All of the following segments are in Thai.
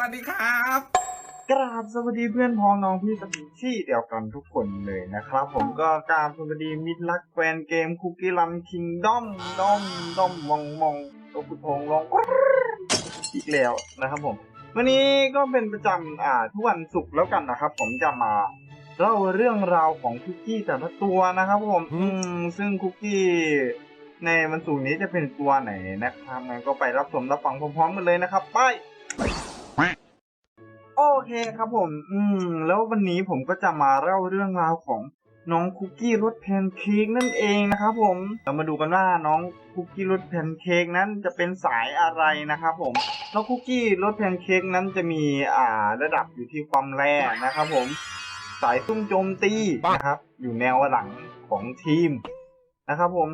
วัสดีครับ กราบสวัสดีเพื่อนพ้องน้องพี่สปีชี่เดียวกันทุกคนเลยนะครับ ผมก็กราบสวัสดีมิตรรักแฟนเกมคุกกี้รันคิงด้อมด้อมด้อมมองมองตัวพุทโธงลองอีกแล้วนะครับผม วันนี้ก็เป็นประจำอ่าทุกวันศุกร์แล้วกันนะครับ ผมจะมาเล่าเรื่องราวของคุกกี้แต่ละตัวนะครับ ผม อืม ซึ่งคุกกี้ในวันศุกร์นี้จะเป็นตัวไหนนะครับงั้นก็ไปรับชมรับฟังพร้อมๆกันเลยนะครับ ไป โอเคครับผม อืม แล้ววันนี้ผมก็จะมาเล่าเรื่องราวของน้องคุกกี้รสแพนเค้กนั่นเองนะครับผม เรามาดูกันว่าน้องคุกกี้รสแพนเค้กนั้นจะเป็นสายอะไรนะครับผม น้องคุกกี้รสแพนเค้กนั้นจะมีอ่าระดับอยู่ที่ความแรงนะครับผม สายซุ่มโจมตีนะครับ อยู่แนวหลังของทีมนะครับผม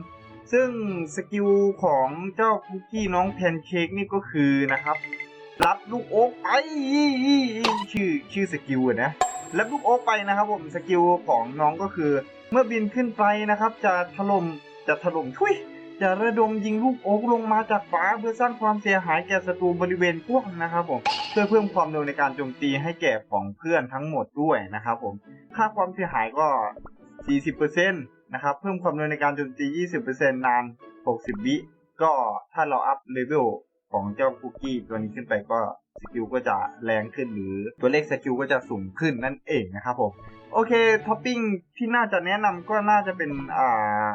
ซึ่งสกิลของเจ้าคุกกี้น้องแพนเค้กนี่ก็คือนะครับ รับลูกโอ๊กไปชื่อชื่อสกิลนะรับลูกโอ๊กไปนะครับผมสกิลของน้องก็คือ เมื่อบินขึ้นไปนะครับ จะถล่มจะถล่มทุยจะระดมยิงลูกโอ๊กลงมาจากฟ้าเพื่อสร้างความเสียหายแก่ศัตรูบริเวณกว้างนะครับผมเพื่อเพิ่มความเร็วในการโจมตีให้แก่ของเพื่อนทั้งหมดด้วยนะครับผมค่าความเสียหายก็ 40%นะครับเพิ่มความเร็วในการโจมตี 20%นาน 60 วิก็ถ้าเราอัพเลเวล ของเจ้าคุกกี้ตัวนี้ขึ้นไปก็สกิลก็จะแรงขึ้นหรือตัวเลขสกิลก็จะสูงขึ้นนั่นเองนะครับผมโอเคท็อปปิ้งที่น่าจะแนะนำก็น่าจะเป็นอ่า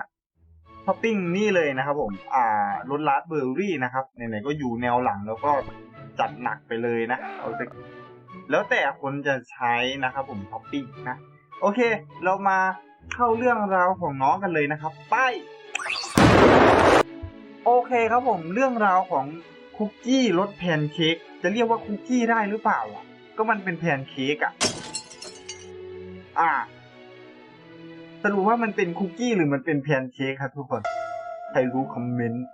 ท็อปปิ้งนี่เลยนะครับผมอ่ารสลาสเบอร์รี่นะครับไหนๆก็อยู่แนวหลังแล้วก็จัดหนักไปเลยนะเอาแล้วแต่คนจะใช้นะครับผมท็อปปิ้งนะโอเค เรามาเข้าเรื่องราวของน้องกันเลยนะครับ ไป โอเคครับผมเรื่องราวของ คุกกี้รสแพนเค้กจะเรียกว่าคุกกี้ได้หรือเปล่าอะ ก็มันเป็นแพนเค้กอะ อ่าสรุปว่ามันเป็นคุกกี้หรือมันเป็นแพนเค้กครับทุกคน ใครรู้คอมเมนต์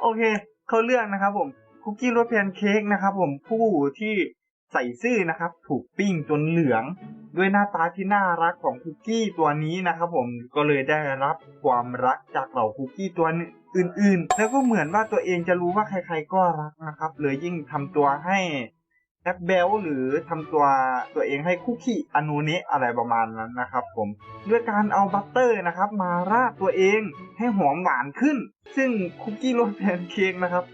โอเค เขาเรื่องนะครับ ผม คุกกี้รสแพนเค้กนะครับ ผม ผู้ที่ใส่ซื่อนะครับ ถูกปิ้งจนเหลือง ด้วยหน้าตาที่น่ารักของคุกกี้ตัวนี้นะครับ ผม ก็เลยได้รับความรักจากเหล่าคุกกี้ตัว อื่นๆ แล้วก็เหมือนว่าตัวเองจะรู้ว่าใครๆก็รักนะครับเลยยิ่งทำตัวให้แอปเบลหรือทำตัวตัวเองให้คุกกี้อนูนะอะไรประมาณนั้นนะครับ ผมด้วยการเอาบัตเตอร์นะครับ มาราดตัวเองให้หอมหวานขึ้น ซึ่งคุกกี้รสแพนเค้กนะครับ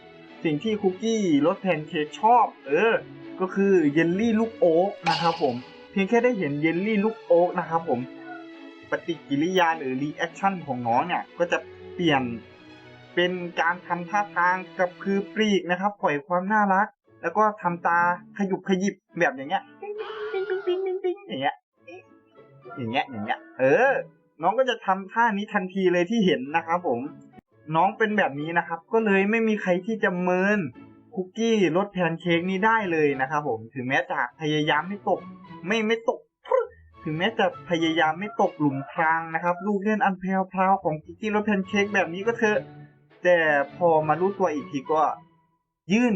สิ่งที่คุกกี้รสแพนเค้กชอบ เออ ก็คือเยลลี่ลูกโอ๊กนะครับผมเพียงแค่ได้เห็นเยลลี่ลูกโอ๊กนะครับผมปฏิกิริยาหรือรีแอคชั่นของน้องเนี่ยก็จะเปลี่ยน เป็นการทำท่าทางกับคือปรีกนะครับปล่อยความน่ารัก แล้วก็ทำตาขยุบขยิบแบบอย่างเงี้ยปิ๊งปิ๊งปิ๊งปิ๊งปิ๊งอย่างเงี้ยอย่างเงี้ยอย่างเงี้ย เออ น้องก็จะทำท่านี้ทันทีเลยที่เห็นนะครับผม น้องเป็นแบบนี้นะครับ ก็เลยไม่มีใครที่จะเมินคุกกี้รสแพนเค้กนี้ได้เลยนะครับผม ถึงแม้จะพยายามไม่ตก ไม่ไม่ตก ถึงแม้จะพยายามไม่ตกหลุมพรางนะครับ ลูกเล่นอันแพรวๆของคุกกี้รสแพนเค้กแบบนี้ก็เถอะ แต่พอมารู้ตัวอีกทีก็ยื่น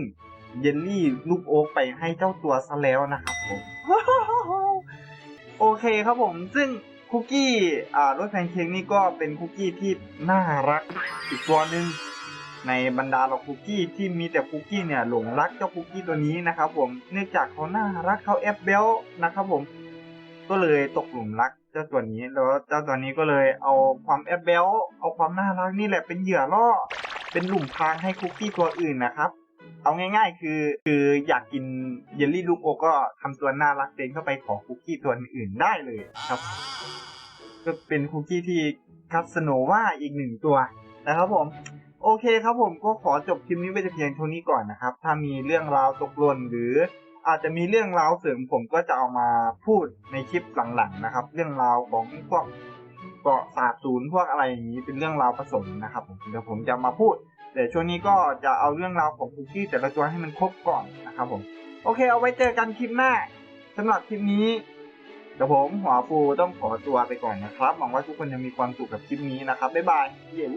เยลลี่ลูกโอ๊กไปให้เจ้าตัวซะแล้วนะครับผมโอเคครับผมซึ่งคุกกี้อ่ารสแพนเค้กนี่ก็เป็นคุกกี้ที่น่ารักอีกตัวหนึ่งในบรรดาเราคุกกี้ที่มีแต่คุกกี้เนี่ยหลงรักเจ้าคุกกี้ตัวนี้นะครับผมเนื่องจากเขาน่ารักเขาแอบเบลนะครับผมก็เลยตกหลุมรัก เจ้าตัวนี้แล้วเจ้าตัวนี้ก็เลยเอาความแอบเบลเอาความน่ารักนี่แหละเป็นเหยื่อล่อเป็นหลุมพรางให้คุกกี้ตัวอื่นนะครับ เอาง่าย ๆ คือคืออยากกินเยลลี่ลูกโอก็ทำตัวน่ารักเดินเข้าไปขอคุกกี้ตัวอื่นได้เลยครับ ก็เป็นคุกกี้ที่คัสโนว่าอีกหนึ่งตัวนะครับผมโอเคครับผมก็ขอจบคลิปนี้ไว้แต่เพียงเท่านี้ก่อนนะครับ ถ้ามีเรื่องราวตกหล่นหรือ อาจจะมีเรื่องราวเสริมผมก็จะเอามาพูดในคลิปหลังๆนะครับ เรื่องราวของพวกเกาะสาบศูนย์พวกอะไรอย่างนี้เป็นเรื่องราวผสมนะครับผมเดี๋ยวผมจะมาพูดแต่ช่วงนี้ก็จะเอาเรื่องราวของคุกกี้แต่ละตัวให้มันครบก่อนนะครับผมโอเค เอาไว้เจอกันคลิปหน้าสำหรับคลิปนี้เดี๋ยวผมหัวฟูต้องขอตัวไปก่อนนะครับหวังว่าทุกคนจะมีความสุขกับคลิปนี้นะครับบ๊ายบายเย้